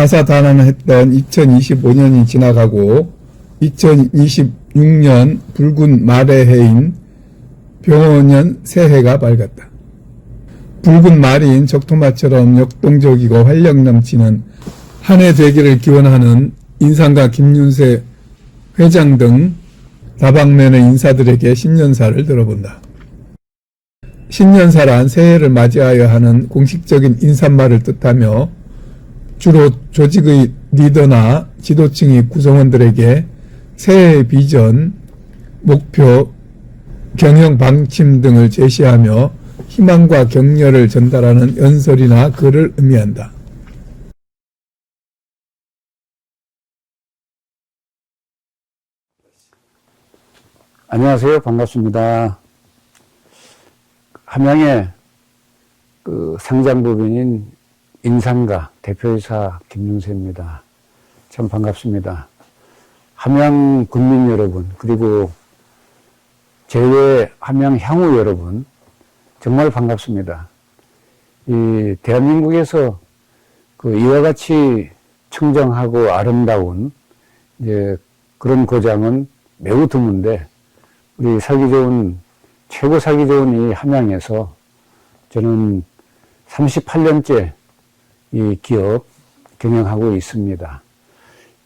다사다난했던 2025년이 지나가고 2026년 붉은 말의 해인 병원년 새해가 밝았다. 붉은 말인 적토마처럼 역동적이고 활력 넘치는 한 해 되기를 기원하는 인상가 김윤세 회장 등 다방면의 인사들에게 신년사를 들어본다. 신년사란 새해를 맞이하여 하는 공식적인 인사말을 뜻하며 주로 조직의 리더나 지도층이 구성원들에게 새해의 비전, 목표, 경영 방침 등을 제시하며 희망과 격려를 전달하는 연설이나 글을 의미한다. 안녕하세요. 반갑습니다. 함양의 그 상장법인인 인상가 대표이사 김윤세입니다. 참 반갑습니다. 함양 국민 여러분, 그리고 제외 함양 향후 여러분, 정말 반갑습니다. 이 대한민국에서 그 이와 같이 청정하고 아름다운 이제 그런 고장은 매우 드문데 우리 살기 좋은 최고 살기 좋은 이 함양에서 저는 38년째 이 기업 경영하고 있습니다.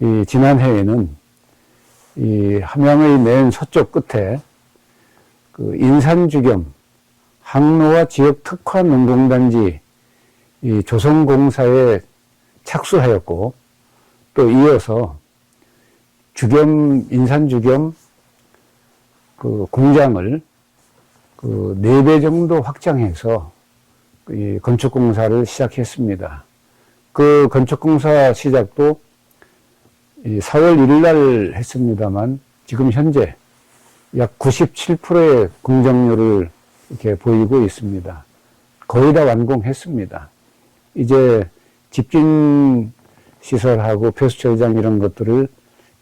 이 지난해에는 이 함양의 맨 서쪽 끝에 그 인산주겸 항로와 지역 특화 농공단지 이 조성공사에 착수하였고 또 이어서 주겸 인산주겸 그 공장을 그네배 정도 확장해서 이 건축공사를 시작했습니다. 그 건축공사 시작도 이 4월 1일 날 했습니다만 지금 현재 약 97%의 공정률을 이렇게 보이고 있습니다. 거의 다 완공했습니다. 이제 집진 시설하고 폐수처장 이런 것들을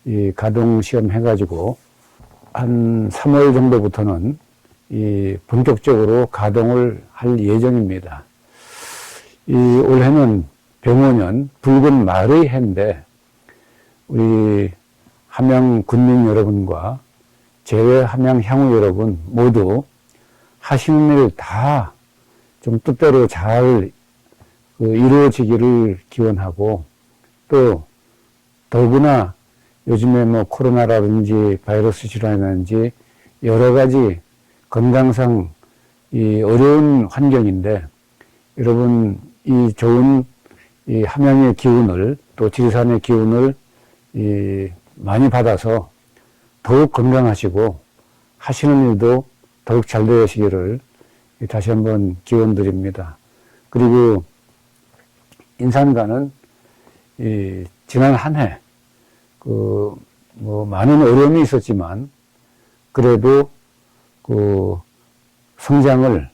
이 가동 시험 해가지고 한 3월 정도부터는 이 본격적으로 가동을 할 예정입니다. 이 올해는 병원년 붉은 말의 해인데 우리 함양 군민 여러분과 제외 함양 향후 여러분 모두 하시는 일 다 좀 뜻대로 잘그 이루어지기를 기원하고 또 더구나 요즘에 뭐 코로나라든지 바이러스 질환이라든지 여러 가지 건강상 이 어려운 환경인데 여러분 이 좋은 이 함양의 기운을 또 지리산의 기운을 이 많이 받아서 더욱 건강하시고 하시는 일도 더욱 잘 되시기를 다시 한번 기원 드립니다. 그리고 인산가는 이 지난 한 해 그 뭐 많은 어려움이 있었지만 그래도 그 성장을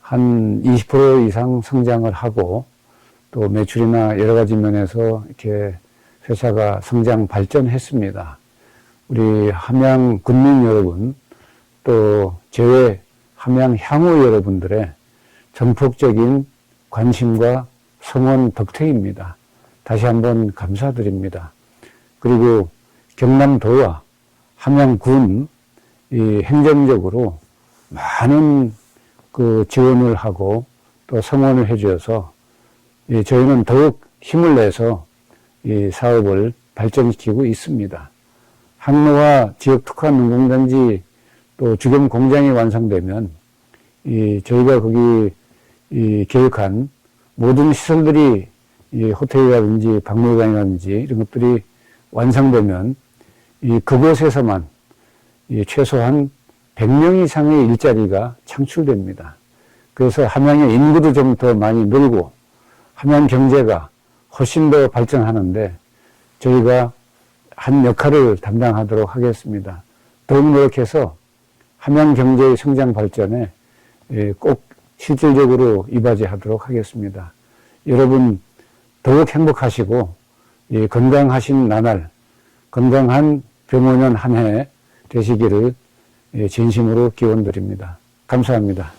한 20% 이상 성장을 하고 또 매출이나 여러 가지 면에서 이렇게 회사가 성장 발전했습니다. 우리 함양 군민 여러분 또 제외 함양 향후 여러분들의 전폭적인 관심과 성원 덕택입니다. 다시 한번 감사드립니다. 그리고 경남도와 함양군 이 행정적으로 많은 그 지원을 하고 또 성원을 해주어서 이 저희는 더욱 힘을 내서 이 사업을 발전시키고 있습니다. 항로와 지역 특화 농공단지 또 주겸 공장이 완성되면 이 저희가 거기 이 계획한 모든 시설들이 이 호텔이라든지 박물관이라든지 이런 것들이 완성되면 이 그곳에서만 이 최소한 100명 이상의 일자리가 창출됩니다. 그래서 함양의 인구도 좀 더 많이 늘고 함양 경제가 훨씬 더 발전하는데 저희가 한 역할을 담당하도록 하겠습니다. 더욱 노력해서 함양 경제의 성장 발전에 예, 꼭 실질적으로 이바지하도록 하겠습니다. 여러분 더욱 행복하시고 예, 건강하신 나날, 건강한 병원년 한 해 되시기를 예, 진심으로 기원드립니다. 감사합니다.